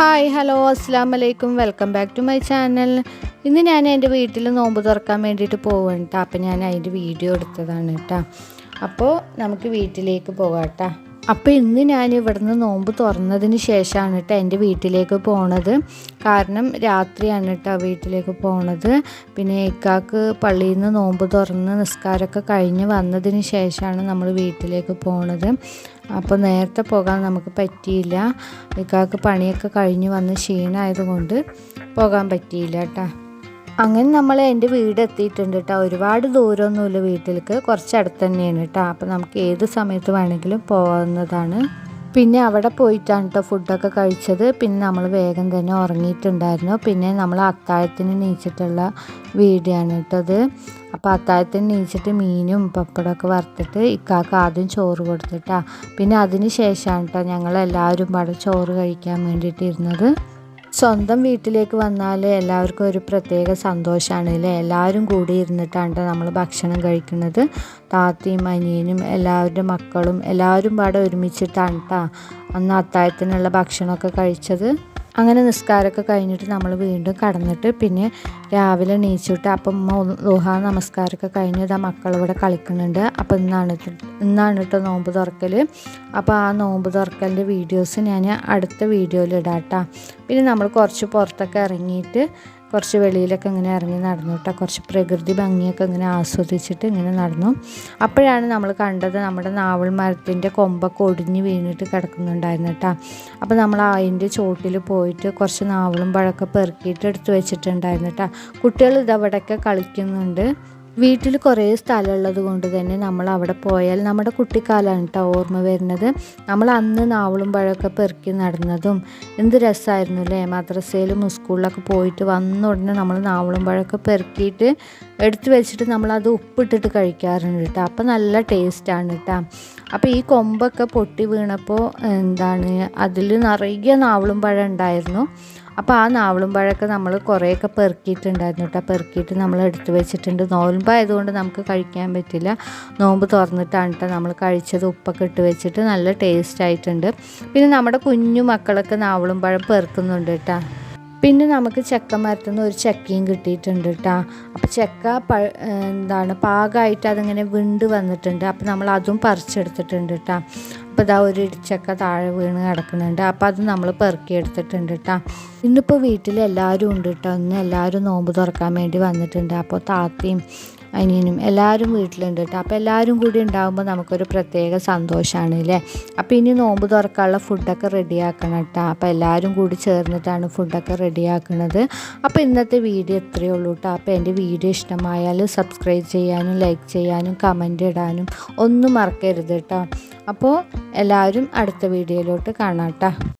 Hi hello അസ്സാം വലൈക്കും welcome back to my channel ഇന്ന് ഞാൻ എന്റെ വീട്ടിൽ നോമ്പ് തുറക്കാൻ വേണ്ടിയിട്ട് പോവുകയാണ് കേട്ടോ അപ്പോൾ ഞാൻ അതിന്റെ വീഡിയോ എടുത്തതാണ് കേട്ടോ അപ്പോൾ നമുക്ക് വീട്ടിലേക്ക് പോകാം കേട്ടോ അപ്പോൾ ഇന്ന് ഞാൻ ഇവിടുന്ന് നോമ്പ് തുറന്നതിന് ശേഷമാണ് കേട്ടോ എന്റെ വീട്ടിലേക്ക് പോണത്. കാരണം രാത്രിയാണ് കേട്ടോ വീട്ടിലേക്ക് പോണത്. പിന്നെ ഇക്കാക്ക് പള്ളിയിൽ നിന്ന് നോമ്പ് തുറന്ന് നിസ്കാരമൊക്കെ കഴിഞ്ഞ് വന്നതിന് ശേഷമാണ് നമ്മൾ വീട്ടിലേക്ക് പോണത്. അപ്പോൾ നേരത്തെ പോകാൻ നമുക്ക് പറ്റിയില്ല. ഇക്കാക്ക് പണിയൊക്കെ കഴിഞ്ഞ് വന്ന് ക്ഷീണമായതുകൊണ്ട് പോകാൻ പറ്റിയില്ല കേട്ടോ അങ്ങനെ നമ്മൾ എന്റെ വീട് എത്തിയിട്ടുണ്ട് കേട്ടോ ഒരുപാട് ദൂരമൊന്നുമില്ല വീട്ടിലേക്ക്. കുറച്ച് അടുത്ത് തന്നെയാണ് കേട്ടോ അപ്പോൾ നമുക്ക് ഏത് സമയത്ത് വേണമെങ്കിലും പോകുന്നതാണ് പിന്നെ അവിടെ പോയിട്ടാണ് കേട്ടോ ഫുഡൊക്കെ കഴിച്ചത്. പിന്നെ നമ്മൾ വേഗം തന്നെ ഉറങ്ങിയിട്ടുണ്ടായിരുന്നു. പിന്നെ നമ്മൾ അത്താഴത്തിന് നീച്ചിട്ടുള്ള വീടാണ് കേട്ടോ അത് അപ്പോൾ അത്താഴത്തിന് നീച്ചിട്ട് മീനും പപ്പടമൊക്കെ വറുത്തിട്ട് ഇക്കാക്ക് ആദ്യം ചോറ് കൊടുത്തിട്ടാ. പിന്നെ അതിന് ശേഷമാണ് കേട്ടോ ഞങ്ങളെല്ലാവരും പാടെ ചോറ് കഴിക്കാൻ വേണ്ടിയിട്ട് ഇരുന്നത്. സ്വന്തം വീട്ടിലേക്ക് വന്നാൽ എല്ലാവർക്കും ഒരു പ്രത്യേക സന്തോഷമാണ് അല്ലേ എല്ലാവരും കൂടി ഇരുന്നിട്ടാണ് നമ്മൾ ഭക്ഷണം കഴിക്കുന്നത്. താത്തയും അനിയനും എല്ലാവരുടെ മക്കളും എല്ലാവരും പാടെ ഒരുമിച്ചിട്ടാണ് കേട്ടോ അന്ന് അത്താഴത്തിനുള്ള ഭക്ഷണമൊക്കെ കഴിച്ചത്. അങ്ങനെ നിസ്കാരമൊക്കെ കഴിഞ്ഞിട്ട് നമ്മൾ വീണ്ടും കടന്നിട്ട് പിന്നെ രാവിലെ എണീച്ചിട്ട് അപ്പം ഉമ്മ ദുഹ നമസ്കാരമൊക്കെ കഴിഞ്ഞ് ഇതാ മക്കളിവിടെ കളിക്കുന്നുണ്ട്. അപ്പോൾ ഇന്നാണ് ഇന്നാണ് കേട്ടോ നോമ്പ് തുറക്കൽ അപ്പോൾ ആ നോമ്പ് തുറക്കലിന്റെ വീഡിയോസ് ഞാൻ അടുത്ത വീഡിയോയിൽ ഇടാം കേട്ടോ. പിന്നെ നമ്മൾ കുറച്ച് പുറത്തൊക്കെ ഇറങ്ങിയിട്ട് കുറച്ച് വെളിയിലൊക്കെ ഇങ്ങനെ ഇറങ്ങി നടന്നു കേട്ടോ. കുറച്ച് പ്രകൃതി ഭംഗിയൊക്കെ ഇങ്ങനെ ആസ്വദിച്ചിട്ട് ഇങ്ങനെ നടന്നു. അപ്പോഴാണ് നമ്മൾ കണ്ടത് നമ്മുടെ നാവൽ മരത്തിന്റെ കൊമ്പൊക്കെ ഒടിഞ്ഞ് വീണിട്ട് കിടക്കുന്നുണ്ടായിരുന്നു കേട്ടോ. അപ്പോൾ നമ്മൾ അതിന്റെ ചോട്ടിൽ പോയിട്ട് കുറച്ച് നാവളും പഴമൊക്കെ പെറുക്കിയിട്ട് എടുത്ത് വെച്ചിട്ടുണ്ടായിരുന്നു കേട്ടോ. കുട്ടികൾ ഇതവിടെയൊക്കെ കളിക്കുന്നുണ്ട്. വീട്ടിൽ കുറേ സ്ഥലമുള്ളത് കൊണ്ട് തന്നെ നമ്മൾ അവിടെ പോയാൽ നമ്മുടെ കുട്ടിക്കാലമാണ് കേട്ടോ ഓർമ്മ വരുന്നത്. നമ്മൾ അന്ന് നാവളും പഴമൊക്കെ പെറുക്കി നടന്നതും എന്ത് രസമായിരുന്നു അല്ലേ മദ്രസയിലും സ്കൂളിലൊക്കെ പോയിട്ട് വന്ന ഉടനെ നമ്മൾ നാവളും പഴമൊക്കെ പെറുക്കിയിട്ട് എടുത്തു വെച്ചിട്ട് നമ്മളത് ഉപ്പിട്ടിട്ട് കഴിക്കാറുണ്ട് കേട്ടോ അപ്പോൾ നല്ല ടേസ്റ്റാണ് കേട്ടോ അപ്പോൾ ഈ കൊമ്പൊക്കെ പൊട്ടി വീണപ്പോൾ എന്താണ്? അതിൽ നിറയെ നാവളും പഴം ഉണ്ടായിരുന്നു. അപ്പോൾ ആ നാവളും പഴമൊക്കെ നമ്മൾ കുറേയൊക്കെ പെറുക്കിയിട്ടുണ്ടായിരുന്നു കേട്ടോ പെറുക്കിയിട്ട് നമ്മൾ എടുത്തു വെച്ചിട്ടുണ്ട്. നോൽമ്പായതുകൊണ്ട് നമുക്ക് കഴിക്കാൻ പറ്റില്ല. നോമ്പ് തുറന്നിട്ടാണ് കേട്ടോ നമ്മൾ കഴിച്ചത്. ഉപ്പൊക്കെ ഇട്ട് വെച്ചിട്ട് നല്ല ടേസ്റ്റ് ആയിട്ടുണ്ട്. പിന്നെ നമ്മുടെ കുഞ്ഞു മക്കളൊക്കെ നാവളും പഴം പെറുക്കുന്നുണ്ട് കേട്ടോ പിന്നെ നമുക്ക് ചക്ക മരത്തുനിന്ന് ഒരു ചക്കയും കിട്ടിയിട്ടുണ്ട് കേട്ടോ അപ്പോൾ ചക്ക പ എന്താണ് പാകമായിട്ട് അതിങ്ങനെ വിണ്ട് വന്നിട്ടുണ്ട്. അപ്പോൾ നമ്മൾ അതും പറിച്ചെടുത്തിട്ടുണ്ട് കേട്ടോ അപ്പോൾ ഇതാ ഒരു ഇടിച്ചക്ക താഴെ വീണ് കിടക്കുന്നുണ്ട്. അപ്പോൾ അത് നമ്മൾ പെറുക്കിയെടുത്തിട്ടുണ്ട് കേട്ടോ ഇന്നിപ്പോൾ വീട്ടിൽ എല്ലാവരും ഉണ്ട് കേട്ടോ ഇന്ന് എല്ലാവരും നോമ്പ് തുറക്കാൻ വേണ്ടി വന്നിട്ടുണ്ട്. അപ്പോൾ താത്തയും അനിയനും എല്ലാവരും വീട്ടിലുണ്ട് കേട്ടോ അപ്പോൾ എല്ലാവരും കൂടി ഉണ്ടാകുമ്പോൾ നമുക്കൊരു പ്രത്യേക സന്തോഷമാണ് അല്ലേ അപ്പോൾ ഇനി നോമ്പ് തുറക്കാനുള്ള ഫുഡൊക്കെ റെഡിയാക്കണം കേട്ടോ അപ്പോൾ എല്ലാവരും കൂടി ചേർന്നിട്ടാണ് ഫുഡൊക്കെ റെഡിയാക്കുന്നത് അപ്പോൾ ഇന്നത്തെ വീഡിയോ ഇത്രയേ ഉള്ളൂ കേട്ടോ അപ്പോൾ എന്റെ വീഡിയോ ഇഷ്ടമായാൽ സബ്സ്ക്രൈബ് ചെയ്യാനും ലൈക്ക് ചെയ്യാനും കമന്റ് ഇടാനും ഒന്നും മറക്കരുത് കേട്ടോ അപ്പോൾ എല്ലാവരും അടുത്ത വീഡിയോയിലോട്ട് കാണാം കേട്ടോ.